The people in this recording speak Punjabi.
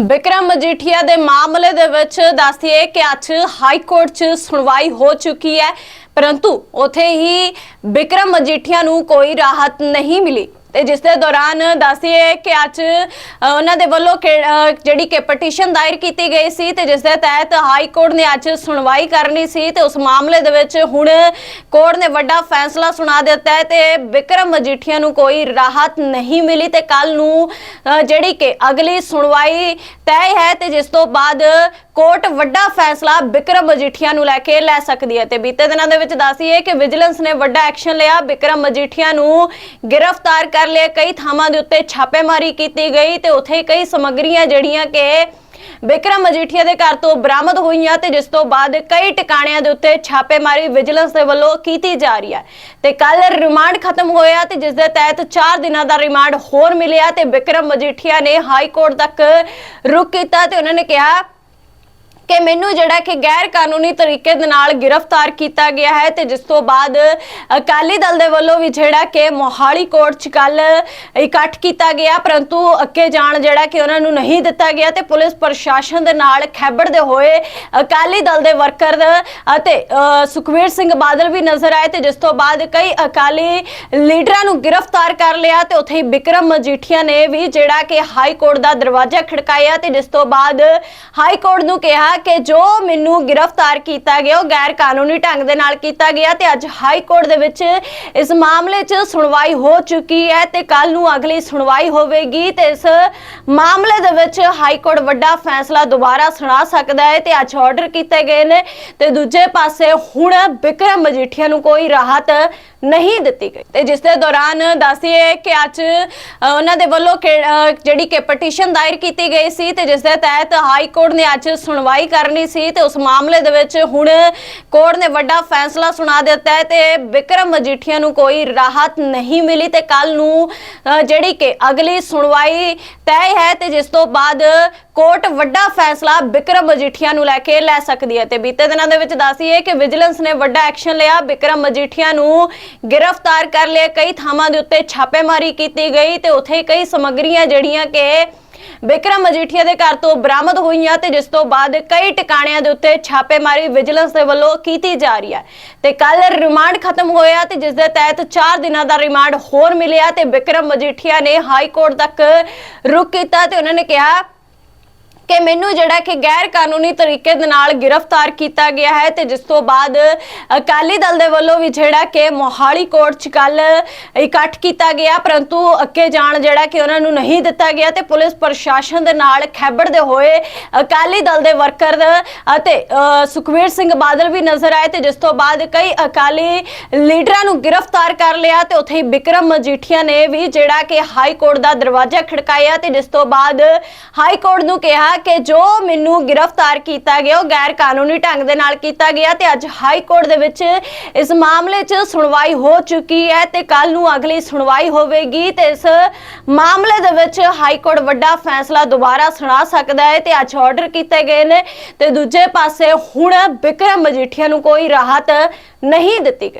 ਬਿਕਰਮ ਮਜੀਠੀਆ ਦੇ ਮਾਮਲੇ ਦੇ ਵਿੱਚ ਦੱਸਦੀਏ ਕਿ ਅੱਜ ਹਾਈ ਕੋਰਟ 'ਚ ਸੁਣਵਾਈ ਹੋ ਚੁੱਕੀ ਹੈ, ਪਰੰਤੂ ਉਥੇ ਹੀ ਬਿਕਰਮ ਮਜੀਠੀਆ ਨੂੰ ਕੋਈ ਰਾਹਤ ਨਹੀਂ ਮਿਲੀ। ਤੇ ਜਿਸ ਦੇ ਦੌਰਾਨ ਦੱਸਦੀਏ ਕਿ ਅੱਜ ਉਹਨਾਂ ਦੇ ਵੱਲੋਂ ਜਿਹੜੀ ਕਿ ਪਟੀਸ਼ਨ ਦਾਇਰ ਕੀਤੀ ਗਈ ਸੀ ਤੇ ਜਿਸ ਦੇ ਤਹਿਤ ਹਾਈ ਕੋਰਟ ਨੇ ਅੱਜ ਸੁਣਵਾਈ ਕਰਨੀ ਸੀ ਤੇ ਉਸ ਮਾਮਲੇ ਦੇ ਵਿੱਚ ਹੁਣ ਕੋਰਟ ਨੇ ਵੱਡਾ ਫੈਸਲਾ ਸੁਣਾ ਦਿੱਤਾ ਹੈ ਤੇ ਵਿਕਰਮ ਮਜੀਠੀਆ ਨੂੰ ਕੋਈ ਰਾਹਤ ਨਹੀਂ ਮਿਲੀ ਤੇ ਕੱਲ ਨੂੰ ਜਿਹੜੀ ਕਿ ਅਗਲੀ ਸੁਣਵਾਈ ਤੈਅ ਹੈ ਤੇ ਜਿਸ ਤੋਂ ਬਾਅਦ ਕੋਰਟ ਵੱਡਾ ਫੈਸਲਾ ਬਿਕਰਮ ਮਜੀਠੀਆ ਨੂੰ ਲੈ ਕੇ ਲੈ ਸਕਦੀ ਹੈ ਤੇ ਬੀਤੇ ਦਿਨਾਂ ਦੇ ਵਿੱਚ ਦੱਸੀਏ ਕਿ ਵਿਜੀਲੈਂਸ ਨੇ ਵੱਡਾ ਐਕਸ਼ਨ ਲਿਆ। ਵਿਕਰਮ ਮਜੀਠੀਆ ਨੂੰ ਗ੍ਰਿਫਤਾਰ ਕਰ ਲਿਆ। ਕਈ ਥਾਵਾਂ ਦੇ ਉੱਤੇ ਛਾਪੇਮਾਰੀ ਕੀਤੀ ਗਈ ਤੇ ਉੱਥੇ ਕਈ ਸਮੱਗਰੀਆਂ ਜਿਹੜੀਆਂ ਕਿ ਵਿਕਰਮ ਮਜੀਠੀਆ ਦੇ ਘਰ ਤੋਂ ਬਰਾਮਦ ਹੋਈਆਂ ਤੇ ਜਿਸ ਤੋਂ ਬਾਅਦ ਕਈ ਟਿਕਾਣਿਆਂ ਦੇ ਉੱਤੇ ਛਾਪੇਮਾਰੀ ਵਿਜੀਲੈਂਸ ਦੇ ਵੱਲੋਂ ਕੀਤੀ ਜਾ ਰਹੀ ਹੈ। ਤੇ ਕੱਲ ਰਿਮਾਂਡ ਖਤਮ ਹੋਇਆ ਤੇ ਜਿਸ ਦੇ ਤਹਿਤ 4 ਦਿਨਾਂ ਦਾ ਰਿਮਾਂਡ ਹੋਰ ਮਿਲਿਆ ਤੇ ਬਿਕਰਮ ਮਜੀਠੀਆ ਨੇ ਹਾਈ ਕੋਰਟ ਤੱਕ ਰੁਕ ਕੀਤਾ ਤੇ ਉਹਨਾਂ ਨੇ ਕਿਹਾ ਕਿ ਮੈਨੂੰ ਜਿਹੜਾ ਕਿ ਗੈਰ ਕਾਨੂੰਨੀ ਤਰੀਕੇ ਦੇ ਨਾਲ ਗ੍ਰਿਫਤਾਰ ਕੀਤਾ ਗਿਆ ਹੈ ਤੇ ਜਿਸ ਤੋਂ ਬਾਅਦ ਅਕਾਲੀ ਦਲ ਦੇ ਵੱਲੋਂ ਵੀ ਜਿਹੜਾ ਕਿ ਮੋਹਾਲੀ ਕੋਰਟ 'ਚ ਕੱਲ ਇਕੱਠ ਕੀਤਾ ਗਿਆ ਪਰੰਤੂ ਅੱਗੇ ਜਾਣ ਜਿਹੜਾ ਕਿ ਉਹਨਾਂ ਨੂੰ ਨਹੀਂ ਦਿੱਤਾ ਗਿਆ ਤੇ ਪੁਲਿਸ ਪ੍ਰਸ਼ਾਸਨ ਦੇ ਨਾਲ ਖੈਬੜਦੇ ਹੋਏ ਅਕਾਲੀ ਦਲ ਦੇ ਵਰਕਰ ਅਤੇ ਅ, ਸੁਖਵੀਰ ਸਿੰਘ ਬਾਦਲ ਵੀ ਨਜ਼ਰ ਆਏ ਤੇ ਜਿਸ ਤੋਂ ਬਾਅਦ ਕਈ ਅਕਾਲੀ ਲੀਡਰਾਂ ਨੂੰ ਗ੍ਰਿਫਤਾਰ ਕਰ ਲਿਆ ਤੇ ਉੱਥੇ ਹੀ ਬਿਕਰਮ ਮਜੀਠੀਆ ਨੇ ਵੀ ਜਿਹੜਾ ਕਿ ਹਾਈ ਕੋਰਟ ਦਾ ਦਰਵਾਜ਼ਾ ਖੜਕਾਇਆ ਤੇ ਜਿਸ ਤੋਂ ਬਾਅਦ ਹਾਈ ਕੋਰਟ ਨੂੰ ਕਿਹਾ ਕਿ ਜੋ ਮੈਨੂੰ ਗ੍ਰਿਫਤਾਰ ਕੀਤਾ ਗਿਆ, ਉਹ ਗੈਰ ਕਾਨੂੰਨੀ ਢੰਗ ਦੇ ਨਾਲ ਕੀਤਾ ਗਿਆ ਤੇ ਅੱਜ ਹਾਈ ਕੋਰਟ ਦੇ ਵਿੱਚ ਇਸ ਮਾਮਲੇ 'ਚ ਸੁਣਵਾਈ ਹੋ ਚੁੱਕੀ ਹੈ ਤੇ ਕੱਲ ਨੂੰ ਅਗਲੀ ਸੁਣਵਾਈ ਹੋਵੇਗੀ ਤੇ ਇਸ ਮਾਮਲੇ ਦੇ ਵਿੱਚ ਹਾਈ ਕੋਰਟ ਵੱਡਾ ਫੈਸਲਾ ਦੁਬਾਰਾ ਸੁਣਾ ਸਕਦਾ ਹੈ ਤੇ ਅੱਜ ਆਰਡਰ ਕੀਤੇ ਗਏ ਨੇ ਤੇ ਦੂਜੇ ਪਾਸੇ ਹੁਣ ਬਿਕਰਮ ਮਜੀਠੀਆ ਨੂੰ ਕੋਈ ਰਾਹਤ ਨਹੀਂ ਦਿੱਤੀ ਗਈ। ਤੇ ਜਿਸ ਦੇ ਦੌਰਾਨ ਦੱਸੀਏ ਕਿ ਅੱਜ ਉਹਨਾਂ ਦੇ ਵੱਲੋਂ ਜਿਹੜੀ ਕਿ ਪਟੀਸ਼ਨ ਦਾਇਰ ਕੀਤੀ ਗਈ ਸੀ ਤੇ ਜਿਸ ਦੇ ਤਹਿਤ ਹਾਈ ਕੋਰਟ ਨੇ ਅੱਜ ਸੁਣਵਾਈ ਕਰਨੀ ਸੀ ਤੇ ਉਸ ਮਾਮਲੇ ਦੇ ਵਿੱਚ ਹੁਣ ਕੋਰਟ ਨੇ ਵੱਡਾ ਫੈਸਲਾ ਸੁਣਾ ਦਿੱਤਾ ਹੈ ਤੇ ਵਿਕਰਮ ਮਜੀਠੀਆ ਨੂੰ ਕੋਈ ਰਾਹਤ ਨਹੀਂ ਮਿਲੀ ਤੇ ਕੱਲ ਨੂੰ ਜਿਹੜੀ ਕਿ ਅਗਲੀ ਸੁਣਵਾਈ ਤੈਅ ਹੈ ਤੇ ਜਿਸ ਤੋਂ ਬਾਅਦ ਕੋਰਟ ਵੱਡਾ ਫੈਸਲਾ ਬਿਕਰਮ ਮਜੀਠੀਆ ਨੂੰ ਲੈ ਕੇ ਲੈ ਸਕਦੀ ਹੈ ਤੇ ਬੀਤੇ ਦਿਨਾਂ ਦੇ ਵਿੱਚ ਦੱਸੀਏ ਕਿ ਵਿਜੀਲੈਂਸ ਨੇ ਵੱਡਾ ਐਕਸ਼ਨ ਲਿਆ। ਵਿਕਰਮ ਮਜੀਠੀਆ ਨੂੰ ਗ੍ਰਿਫਤਾਰ ਕਰ ਲਿਆ। ਕਈ ਥਾਵਾਂ ਦੇ ਉੱਤੇ ਛਾਪੇਮਾਰੀ ਕੀਤੀ ਗਈ ਤੇ ਉੱਥੇ ਕਈ ਸਮੱਗਰੀਆਂ ਜਿਹੜੀਆਂ ਕਿ ਵਿਕਰਮ ਮਜੀਠੀਆ ਦੇ ਘਰ ਤੋਂ ਬਰਾਮਦ ਹੋਈਆਂ ਤੇ ਜਿਸ ਤੋਂ ਬਾਅਦ ਕਈ ਟਿਕਾਣਿਆਂ ਦੇ ਉੱਤੇ ਛਾਪੇਮਾਰੀ ਵਿਜੀਲੈਂਸ ਦੇ ਵੱਲੋਂ ਕੀਤੀ ਜਾ ਰਹੀ ਹੈ। ਤੇ ਕੱਲ ਰਿਮਾਂਡ ਖਤਮ ਹੋਇਆ ਤੇ ਜਿਸ ਦੇ ਤਹਿਤ 4 ਦਿਨਾਂ ਦਾ ਰਿਮਾਂਡ ਹੋਰ ਮਿਲਿਆ ਤੇ ਬਿਕਰਮ ਮਜੀਠੀਆ ਨੇ ਹਾਈ ਕੋਰਟ ਤੱਕ ਰੁਕ ਕੀਤਾ ਤੇ ਉਹਨਾਂ ਨੇ ਕਿਹਾ ਕਿ ਮੈਨੂੰ ਜਿਹੜਾ ਕਿ ਗੈਰ ਕਾਨੂੰਨੀ ਤਰੀਕੇ ਦੇ ਨਾਲ ਗ੍ਰਿਫਤਾਰ ਕੀਤਾ ਗਿਆ ਹੈ ਤੇ ਜਿਸ ਤੋਂ ਬਾਅਦ ਅਕਾਲੀ ਦਲ ਦੇ ਵੱਲੋਂ ਵੀ ਜਿਹੜਾ ਕਿ ਮੋਹਾਲੀ ਕੋਰਟ 'ਚ ਕੱਲ ਇਕੱਠ ਕੀਤਾ ਗਿਆ ਪਰੰਤੂ ਅੱਗੇ ਜਾਣ ਜਿਹੜਾ ਕਿ ਉਹਨਾਂ ਨੂੰ ਨਹੀਂ ਦਿੱਤਾ ਗਿਆ ਤੇ ਪੁਲਿਸ ਪ੍ਰਸ਼ਾਸਨ ਦੇ ਨਾਲ ਖੈਬੜਦੇ ਹੋਏ ਅਕਾਲੀ ਦਲ ਦੇ ਵਰਕਰ ਅਤੇ ਅ, ਸੁਖਵੀਰ ਸਿੰਘ ਬਾਦਲ ਵੀ ਨਜ਼ਰ ਆਏ ਤੇ ਜਿਸ ਤੋਂ ਬਾਅਦ ਕਈ ਅਕਾਲੀ ਲੀਡਰਾਂ ਨੂੰ ਗ੍ਰਿਫਤਾਰ ਕਰ ਲਿਆ ਤੇ ਉੱਥੇ ਹੀ ਬਿਕਰਮ ਮਜੀਠੀਆ ਨੇ ਵੀ ਜਿਹੜਾ ਕਿ ਹਾਈ ਕੋਰਟ ਦਾ ਦਰਵਾਜ਼ਾ ਖੜਕਾਇਆ ਤੇ ਜਿਸ ਤੋਂ ਬਾਅਦ ਹਾਈ ਕੋਰਟ ਨੂੰ ਕਿਹਾ ਕਿ ਜੋ ਮੈਨੂੰ ਗ੍ਰਿਫਤਾਰ ਕੀਤਾ ਗਿਆ, ਉਹ ਗੈਰ ਕਾਨੂੰਨੀ ਢੰਗ ਦੇ ਨਾਲ ਕੀਤਾ ਗਿਆ ਤੇ ਅੱਜ ਹਾਈ ਕੋਰਟ ਦੇ ਵਿੱਚ ਇਸ ਮਾਮਲੇ 'ਚ ਸੁਣਵਾਈ ਹੋ ਚੁੱਕੀ ਹੈ ਤੇ ਕੱਲ ਨੂੰ ਅਗਲੀ ਸੁਣਵਾਈ ਹੋਵੇਗੀ ਤੇ ਇਸ ਮਾਮਲੇ ਦੇ ਵਿੱਚ ਹਾਈ ਕੋਰਟ ਵੱਡਾ ਫੈਸਲਾ ਦੁਬਾਰਾ ਸੁਣਾ ਸਕਦਾ ਹੈ ਤੇ ਅੱਜ ਆਰਡਰ ਕੀਤੇ ਗਏ ਨੇ ਤੇ ਦੂਜੇ ਪਾਸੇ ਹੁਣ ਬਿਕਰਮ ਮਜੀਠੀਆ ਨੂੰ ਕੋਈ ਰਾਹਤ ਨਹੀਂ ਦਿੱਤੀ ਗਈ।